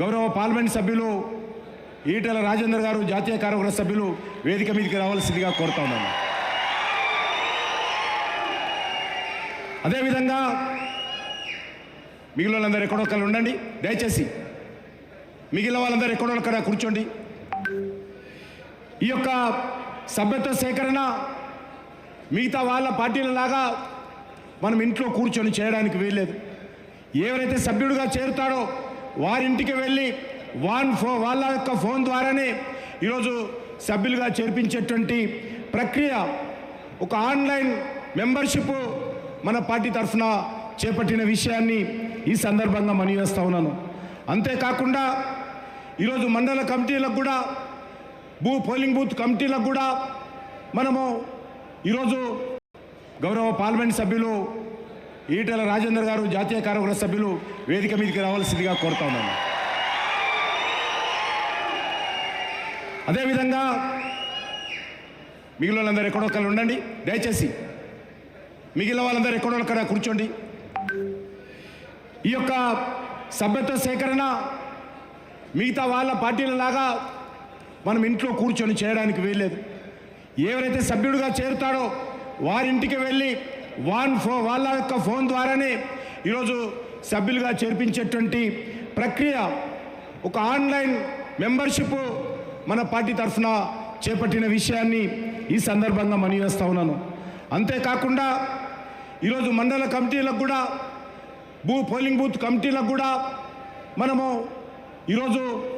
గౌరవ పార్లమెంట్ సభ్యులు ఈటల రాజేందర్ గారు జాతీయ కార్యవర్గ సభ్యులు వేదిక మీదకి రావాల్సిందిగా కోరుతా ఉన్నాను. అదేవిధంగా మిగిలిన వాళ్ళందరూ ఎక్కడొక్కరు ఉండండి. దయచేసి మిగిలిన వాళ్ళందరూ ఎక్కడొక్కడ కూర్చోండి. ఈ యొక్క సభ్యత్వ సేకరణ మిగతా వాళ్ళ పార్టీలలాగా మనం ఇంట్లో కూర్చొని చేయడానికి వీల్లేదు. ఎవరైతే సభ్యుడిగా చేరుతాడో వారింటికి వెళ్ళి వాన్ ఫో వాళ్ళ యొక్క ఫోన్ ద్వారానే ఈరోజు సభ్యులుగా చేర్పించేటువంటి ప్రక్రియ ఒక ఆన్లైన్ మెంబర్షిప్ మన పార్టీ తరఫున చేపట్టిన విషయాన్ని ఈ సందర్భంగా మనవి ఉన్నాను. అంతేకాకుండా ఈరోజు మండల కమిటీలకు కూడా భూ పోలింగ్ బూత్ కమిటీలకు కూడా మనము ఈరోజు గౌరవ పార్లమెంట్ సభ్యులు ఈటల రాజేందర్ గారు జాతీయ కార్యక్రమ సభ్యులు వేదిక మీదకి రావాల్సిందిగా కోరుతా ఉన్నాను. అదేవిధంగా మిగిలిన వాళ్ళందరూ ఎక్కడొక్కరు ఉండండి. దయచేసి మిగిలిన వాళ్ళందరూ ఎక్కడొక్కడ కూర్చోండి. ఈ యొక్క సభ్యత్వ సేకరణ మిగతా వాళ్ళ పార్టీలలాగా మనం ఇంట్లో కూర్చొని చేయడానికి వీల్లేదు. ఎవరైతే సభ్యుడిగా చేరుతాడో వారింటికి వెళ్ళి వాన్ ఫో వాళ్ళ యొక్క ఫోన్ ద్వారానే ఈరోజు సభ్యులుగా చేర్పించేటువంటి ప్రక్రియ ఒక ఆన్లైన్ మెంబర్షిప్ మన పార్టీ తరఫున చేపట్టిన విషయాన్ని ఈ సందర్భంగా మనివేస్తూ ఉన్నాను. అంతేకాకుండా ఈరోజు మండల కమిటీలకు కూడా భూ పోలింగ్ బూత్ కమిటీలకు కూడా మనము ఈరోజు